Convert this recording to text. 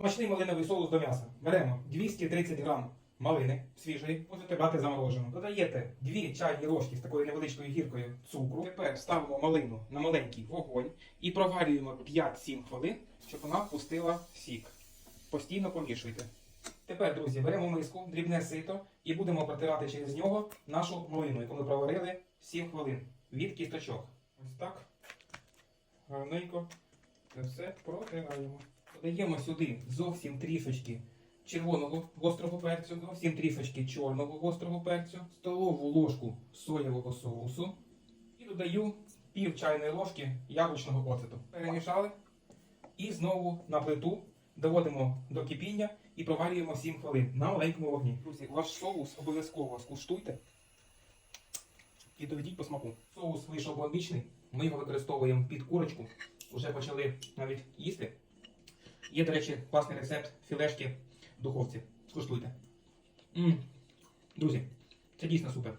Смачний малиновий соус до м'яса. Беремо 230 грам малини свіжої, можете брати заморожену. Додаєте 2 чайні ложки з такою невеличкою гіркою цукру. Тепер ставимо малину на маленький вогонь і проварюємо 5-7 хвилин, щоб вона пустила сік. Постійно помішуйте. Тепер, друзі, беремо миску, дрібне сито і будемо протирати через нього нашу малину, яку ми проварили 7 хвилин від кісточок. Ось так. Гарненько це все протираємо. Додаємо сюди зовсім трішечки червоного гострого перцю, зовсім трішечки чорного гострого перцю, столову ложку соєвого соусу і додаю пів чайної ложки яблучного оцету. Перемішали і знову на плиту доводимо до кипіння і проварюємо 7 хвилин на маленькому вогні. Друзі, ваш соус обов'язково скуштуйте і доведіть по смаку. Соус вийшов бомбічний. Ми його використовуємо під курочку. Вже почали навіть їсти. Є, до речі, класний рецепт філешки в духовці. Скуштуйте. м Друзі, це дійсно супер.